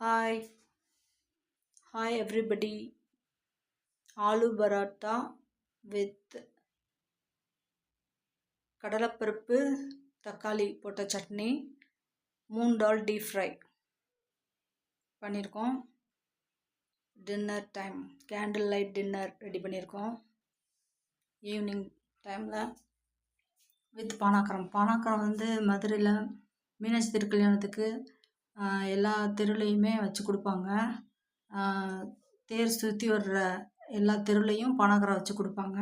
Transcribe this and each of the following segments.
Hi hi everybody aloo paratha with கடலைப்பருப்பு தக்காளி போட்ட சட்னி மூணு டால் டீப் ஃப்ரை பண்ணியிருக்கோம் dinner time candle light dinner ready பண்ணியிருக்கோம் ஈவினிங் டைமில் வித் பானாக்கரம். பானாக்கரம் வந்து மதுரையில் மீனாட்சி திருக்கல்யாணத்துக்கு எல்லா தெருவுலேயுமே வச்சு கொடுப்பாங்க. தேர் சுற்றி வர்ற எல்லா தெருவுலேயும் பானகரம் வச்சு கொடுப்பாங்க.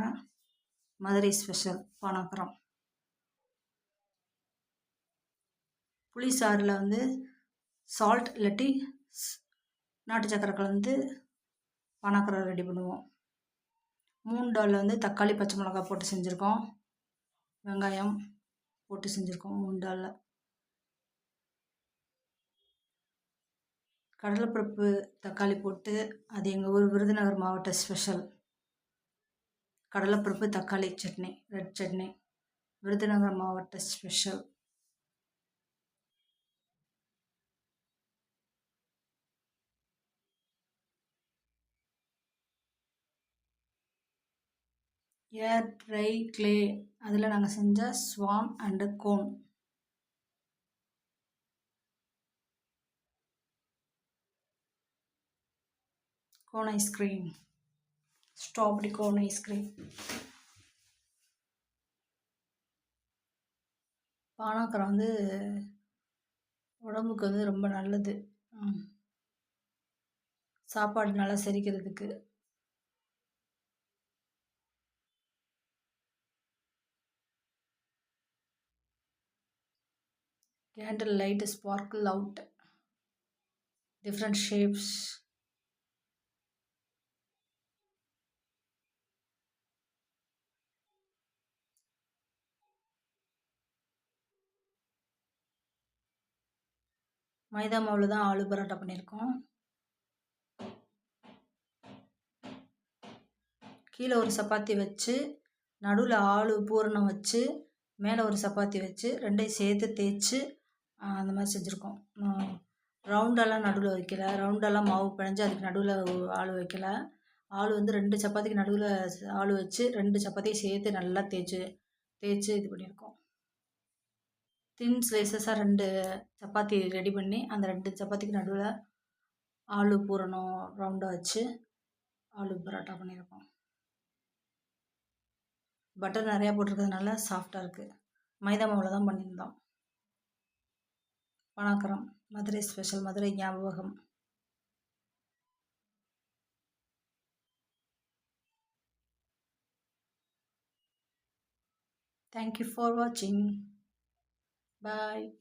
மதுரை ஸ்பெஷல் பானாக்கரம். புளி சாறில் வந்து சால்ட் இல்லாட்டி நாட்டு சக்கரை கலந்து பானாக்கரம் ரெடி பண்ணுவோம். மூணு டாலில் வந்து தக்காளி பச்சை மிளகா போட்டு செஞ்சுருக்கோம். வெங்காயம் போட்டு செஞ்சுருக்கோம் மூணு டாலில் கடலைப்பருப்பு தக்காளி போட்டு அது எங்கள் ஊர் விருதுநகர் மாவட்ட ஸ்பெஷல் கடலைப்பருப்பு தக்காளி சட்னி ரெட் சட்னி விருதுநகர் மாவட்ட ஸ்பெஷல் ஏர் ட்ரை கிளே அதில் நாங்கள் செஞ்ச ஸ்வாம் and cone cone ice cream strawberry cone ice cream பானாக்கரை வந்து உடம்புக்கு வந்து ரொம்ப நல்லது. சாப்பாடு நல்லா செரிக்கிறதுக்கு. Candle light sparkle out different shapes மைதா மாவில் தான் ஆலு பரோட்டா பண்ணியிருக்கோம். கீழே ஒரு சப்பாத்தி வச்சு நடுவில் ஆலு பூரணம் வச்சு மேலே ஒரு சப்பாத்தி வச்சு ரெண்டையும் சேர்த்து தேய்ச்சி அந்த மாதிரி செஞ்சுருக்கோம். ரவுண்டெல்லாம் நடுவில் வைக்கல. ரவுண்டெல்லாம் மாவு பிணைஞ்சு அதுக்கு நடுவில் ஆள் வைக்கல. ஆள் வந்து ரெண்டு சப்பாத்திக்கு நடுவில் ஆள் வச்சு ரெண்டு சப்பாத்தியும் சேர்த்து நல்லா தேய்ச்சி தேய்ச்சி இது பண்ணியிருக்கோம். தின் ஸ்லைசஸாக ரெண்டு சப்பாத்தி ரெடி பண்ணி அந்த ரெண்டு சப்பாத்திக்கு நடுவில் ஆலு பூரணம் ரவுண்டாக வச்சு ஆலு பரோட்டா பண்ணியிருக்கோம். பட்டர் நிறையா போட்டிருக்கிறதுனால சாஃப்டாக இருக்குது மைதா மாவில் தான் பண்ணியிருந்தோம். வணக்கம் மதுரை ஸ்பெஷல் மதுரை ஞாபகம். தேங்க்யூ ஃபார் வாட்சிங் Bye.